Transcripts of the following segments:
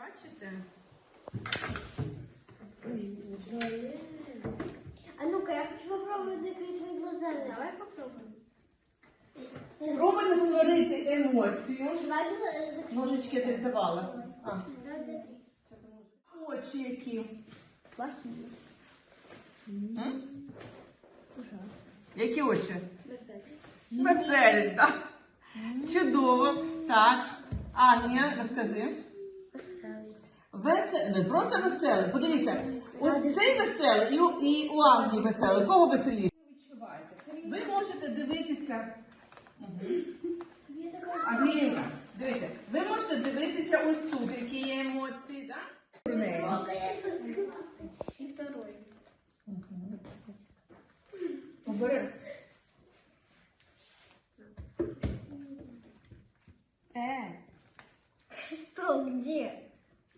бачите? А ну-ка, я хочу попробовать закрыть твои глаза. Давай попробуем. Спробуйте створити емоцію. Давай за- закрыть. Ножички ти здавала. А. Давай закрыть. Очі які. Плохие. М? Які очі? Веселые. Веселі, так. Чудово. Так. Агнія, розкажи. Веселий, не просто веселий. Подивіться, ось цей веселий і, у- і у Агнії веселий. Кого веселіше? Ви можете дивитися. Я дивіться, ви можете дивитися ось тут, які є емоції, так? Про неї. И второй. Обери. Э. Что, где?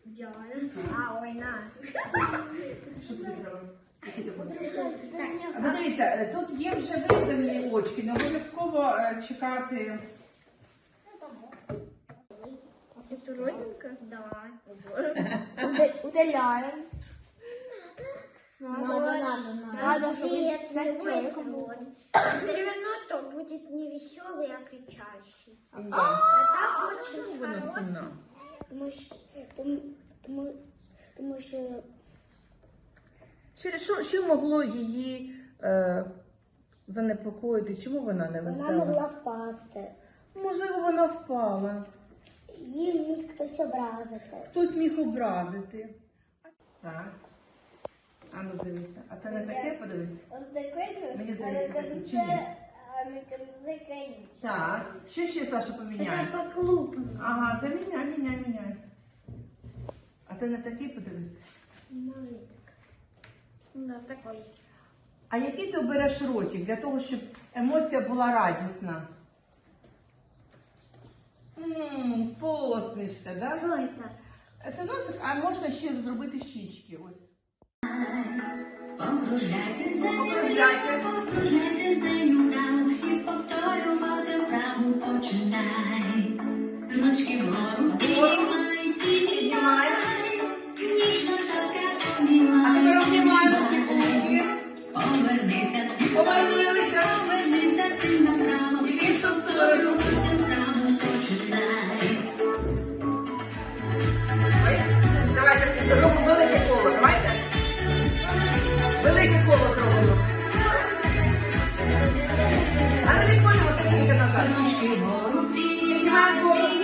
Идеально. А, ой, на. Що тобі треба? Які ти хочеш? Так, А ви дивіться, е, тут є вже видані очки, не обов'язково е, чекати. Это родинка? Да. Удаляем. Надо, надо, надо. Надо, чтобы Перевернуть, то будет не веселый, а кричащий. А так очень Вона хороший. сумна. Тому що, тому, тому, тому що Через що, що могло її е, занепокоїти? Чому вона не вона могла впасти. Можливо, вона впала. Її міг хтось образити. Хтось міг образити. Так. А ну дивися. А це не таке, подивись. Мені здається, таке, чи ні? Так. Що ще Саша поміняє? Ага, заміняй, міняй, міняй. А це не такий, подивись. Да, такой. А який ти обереш ротик для того, щоб емоція була радісна? Ммм, посмішка, да? Що це? Це носик, а можна ще зробити щічки. Ось. Окружляйте землю, Окружляйте. окружляйте Повернися, повернися. Вправу починай. Ой, Давайте зробимо велике коло. Давайте. Велике коло зробимо. А не відходимо тільки назад. Піднімаємо голову.